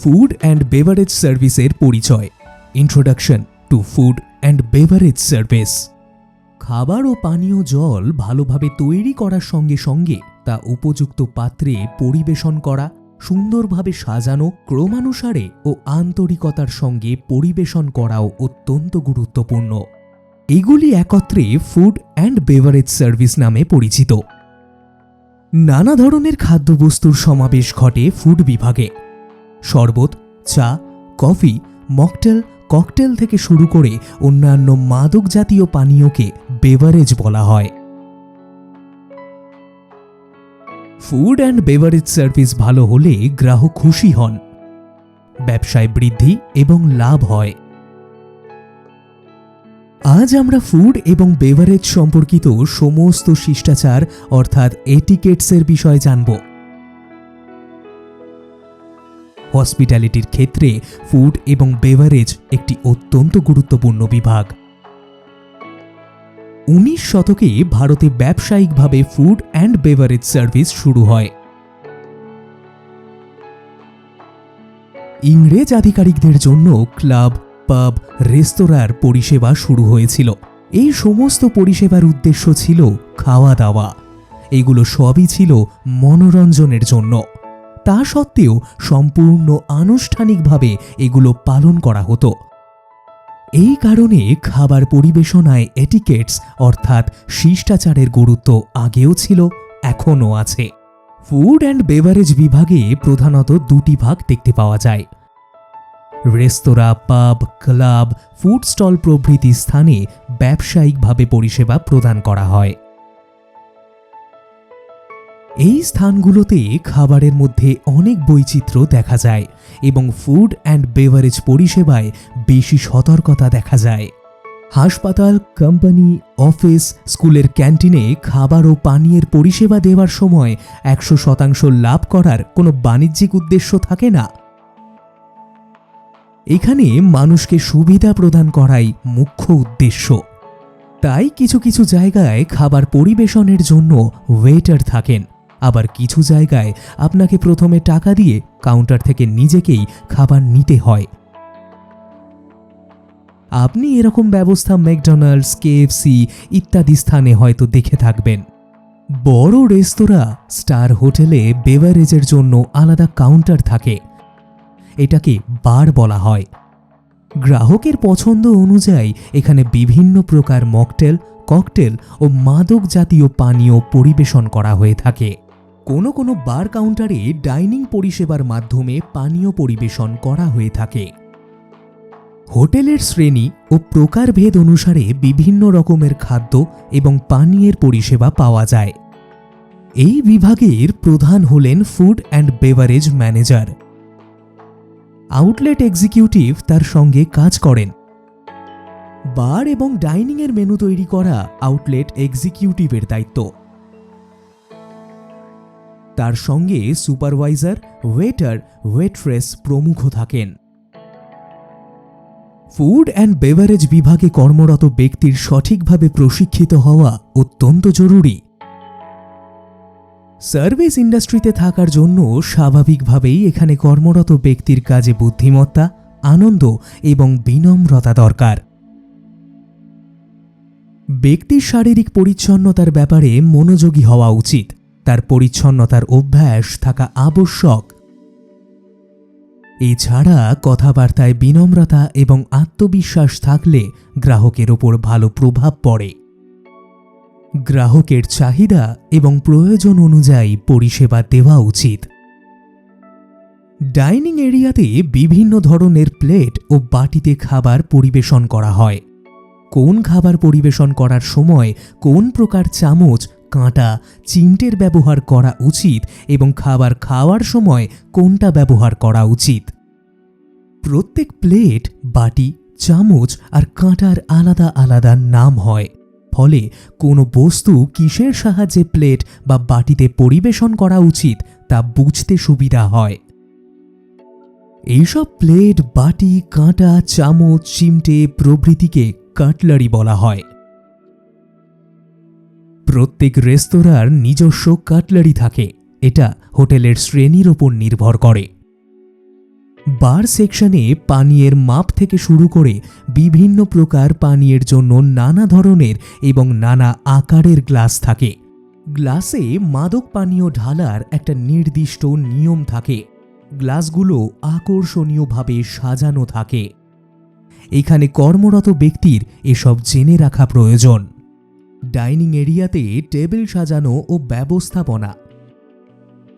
Food and beverage সার্ভিসের পরিচয়। Introduction to food and beverage service খাবার ও পানীয় জল ভালোভাবে তৈরি করার সঙ্গে সঙ্গে তা উপযুক্ত পাত্রে পরিবেশন করা, সুন্দরভাবে সাজানো, ক্রমানুসারে ও আন্তরিকতার সঙ্গে পরিবেশন করাও অত্যন্ত গুরুত্বপূর্ণ। এগুলি একত্রে ফুড অ্যান্ড বেভারেজ সার্ভিস নামে পরিচিত। নানা ধরনের খাদ্যবস্তুর সমাবেশ ঘটে ফুড বিভাগে। শরবত, চা, কফি, মকটেল, ককটেল থেকে শুরু করে অন্যান্য মাদক জাতীয় পানীয়কে বেভারেজ বলা হয়। ফুড অ্যান্ড বেভারেজ সার্ভিস ভালো হলে গ্রাহক খুশি হন। ব্যবসায় বৃদ্ধি এবং লাভ হয়। আজ আমরা ফুড এবং বেভারেজ সম্পর্কিত সমস্ত শিষ্টাচার অর্থাৎ এটিকেটসের বিষয়ে জানব। হসপিটালিটির ক্ষেত্রে ফুড এবং বেভারেজ একটি অত্যন্ত গুরুত্বপূর্ণ বিভাগ। উনিশ শতকে ভারতে ব্যবসায়িকভাবে ফুড অ্যান্ড বেভারেজ সার্ভিস শুরু হয়। ইংরেজ আধিকারিকদের জন্য ক্লাব, পাব, রেস্তোরাঁর পরিষেবা শুরু হয়েছিল। এই সমস্ত পরিষেবার উদ্দেশ্য ছিল খাওয়া দাওয়া। এগুলো সবই ছিল মনোরঞ্জনের জন্য। তা সত্ত্বেও সম্পূর্ণ আনুষ্ঠানিকভাবে এগুলো পালন করা হতো। এই কারণে খাবার পরিবেশনায় এটিকেটস, অর্থাৎ শিষ্টাচারের গুরুত্ব আগেও ছিল, এখনও আছে। ফুড অ্যান্ড বেভারেজ বিভাগে প্রধানত দুটি ভাগ দেখতে পাওয়া যায়। রেস্তোরাঁ, পাব, ক্লাব, ফুড স্টল প্রভৃতি স্থানে ব্যবসায়িকভাবে পরিষেবা প্রদান করা হয়। এই স্থানগুলোতে খাবারের মধ্যে অনেক বৈচিত্র্য দেখা যায় এবং ফুড অ্যান্ড বেভারেজ পরিষেবায় বেশি সতর্কতা দেখা যায়। হাসপাতাল কোম্পানি অফিস স্কুলের ক্যান্টিনে খাবার ও পানীয়ের পরিষেবা দেওয়ার সময় একশো শতাংশ লাভ করার কোনো বাণিজ্যিক উদ্দেশ্য থাকে না। এখানে মানুষকে সুবিধা প্রদান করাই মুখ্য উদ্দেশ্য। তাই কিছু কিছু জায়গায় খাবার পরিবেশনের জন্য ওয়েটার থাকেন। আবার কিছু জায়গায় আপনাকে প্রথমে টাকা দিয়ে কাউন্টার থেকে নিজেকেই খাবার নিতে হয়। আপনি এরকম ব্যবস্থা ম্যাকডোনাল্ডস, কেএফসি ইত্যাদি স্থানে হয়তো দেখে থাকবেন। বড় রেস্তোরাঁ, স্টার হোটেলে বেভারেজের জন্য আলাদা কাউন্টার থাকে। এটাকে বার বলা হয়। গ্রাহকের পছন্দ অনুযায়ী এখানে বিভিন্ন প্রকার মকটেল, ককটেল ও মাদক জাতীয় পানীয় পরিবেশন করা হয়ে থাকে। কোনো কোনো বার কাউন্টারে ডাইনিং পরিষেবার মাধ্যমে পানীয় পরিবেশন করা হয়ে থাকে। হোটেলের শ্রেণি ও প্রকারভেদ অনুসারে বিভিন্ন রকমের খাদ্য এবং পানীয়ের পরিষেবা পাওয়া যায়। এই বিভাগের প্রধান হলেন food and beverage manager. Outlet executive তার সঙ্গে কাজ করেন। বার এবং ডাইনিংয়ের মেনু তৈরি করা আউটলেট এক্সিকিউটিভের দায়িত্ব। তার সঙ্গে সুপারভাইজার, ওয়েটার, ওয়েট্রেস প্রমুখ থাকেন। ফুড অ্যান্ড বেভারেজ বিভাগে কর্মরত ব্যক্তির সঠিকভাবে প্রশিক্ষিত হওয়া অত্যন্ত জরুরি। সার্ভিস ইন্ডাস্ট্রিতে থাকার জন্য স্বাভাবিকভাবেই এখানে কর্মরত ব্যক্তির কাজে বুদ্ধিমত্তা, আনন্দ এবং বিনম্রতা দরকার। ব্যক্তির শারীরিক পরিচ্ছন্নতার ব্যাপারে মনোযোগী হওয়া উচিত। তার পরিচ্ছন্নতার অভ্যাস থাকা আবশ্যক। এছাড়া কথাবার্তায় বিনম্রতা এবং আত্মবিশ্বাস থাকলে গ্রাহকের ওপর ভালো প্রভাব পড়ে। গ্রাহকের চাহিদা এবং প্রয়োজন অনুযায়ী পরিষেবা দেওয়া উচিত। ডাইনিং এরিয়াতে বিভিন্ন ধরনের প্লেট ও বাটিতে খাবার পরিবেশন করা হয়। কোন খাবার পরিবেশন করার সময় কোন প্রকার চামচ কাঁটা, চিমটের ব্যবহার করা উচিত এবং খাবার খাওয়ার সময় কোনটা ব্যবহার করা উচিত? প্রত্যেক প্লেট, বাটি, চামচ আর কাঁটার আলাদা আলাদা নাম হয়। ফলে কোনো বস্তু কিসের সাহায্যে প্লেট বা বাটিতে পরিবেশন করা উচিত তা বুঝতে সুবিধা হয়। এইসব প্লেট, বাটি, কাঁটা, চামচ, চিমটে প্রভৃতিকে কাটলারি বলা হয়। প্রত্যেক রেস্তোরাঁর নিজস্ব কাটলারি থাকে। এটা হোটেলের শ্রেণির ওপর নির্ভর করে। বার সেকশনে পানীয়ের মাপ থেকে শুরু করে বিভিন্ন প্রকার পানীয়ের জন্য নানা ধরনের এবং নানা আকারের গ্লাস থাকে। গ্লাসে মাদক পানীয় ঢালার একটা নির্দিষ্ট নিয়ম থাকে। গ্লাসগুলো আকর্ষণীয়ভাবে সাজানো থাকে। এখানে কর্মরত ব্যক্তির এসব জেনে রাখা প্রয়োজন। ডাইনিং এরিয়াতে টেবিল সাজানো ও ব্যবস্থাপনা।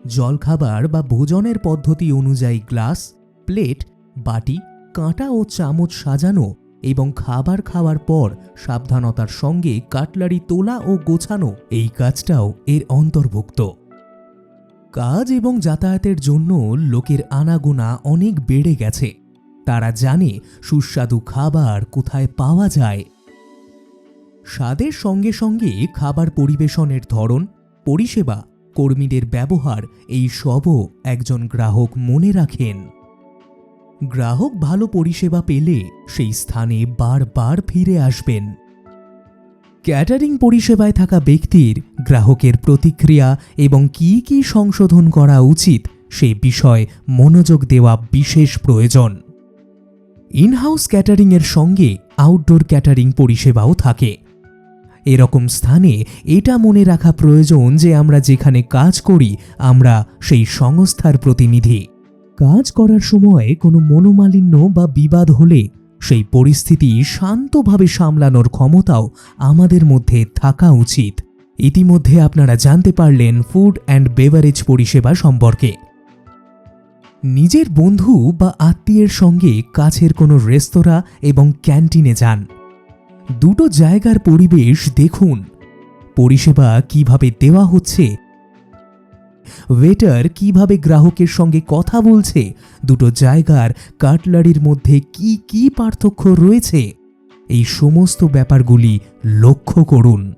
জলখাবার বা ভোজনের পদ্ধতি অনুযায়ী গ্লাস, প্লেট, বাটি, কাঁটা ও চামচ সাজানো এবং খাবার খাওয়ার পর সাবধানতার সঙ্গে কাটলারি তোলা ও গোছানো এই কাজটাও এর অন্তর্ভুক্ত। কাজ এবং যাতায়াতের জন্য লোকের আনাগোনা অনেক বেড়ে গেছে। তারা জানে সুস্বাদু খাবার কোথায় পাওয়া যায় স্বাদের সঙ্গে সঙ্গে খাবার পরিবেশনের ধরন, পরিষেবা, কর্মীদের ব্যবহার এই সবও একজন গ্রাহক মনে রাখেন। গ্রাহক ভালো পরিষেবা পেলে সেই স্থানে বারবার ফিরে আসবেন। ক্যাটারিং পরিষেবায় থাকা ব্যক্তির গ্রাহকের প্রতিক্রিয়া এবং কি কি সংশোধন করা উচিত সে বিষয়ে মনোযোগ দেওয়া বিশেষ প্রয়োজন। ইনহাউস ক্যাটারিংয়ের সঙ্গে আউটডোর ক্যাটারিং পরিষেবাও থাকে। এরকম স্থানে এটা মনে রাখা প্রয়োজন যে আমরা যেখানে কাজ করি, আমরা সেই সংস্থার প্রতিনিধি। কাজ করার সময় কোনো মনোমালিন্য বা বিবাদ হলে সেই পরিস্থিতি শান্তভাবে সামলানোর ক্ষমতাও আমাদের মধ্যে থাকা উচিত। ইতিমধ্যে আপনারা জানতে পারলেন ফুড অ্যান্ড বেভারেজ পরিষেবা সম্পর্কে। নিজের বন্ধু বা আত্মীয়ের সঙ্গে কাছের কোনো রেস্তোরাঁ এবং ক্যান্টিনে যান। দুটো জায়গার পরিবেশ দেখুন। পরিষেবা কীভাবে দেওয়া হচ্ছে? ওয়েটার কীভাবে গ্রাহকের সঙ্গে কথা বলছে? দুটো জায়গার কাটলারির মধ্যে কি কি পার্থক্য রয়েছে? এই সমস্ত ব্যাপারগুলি লক্ষ্য করুন।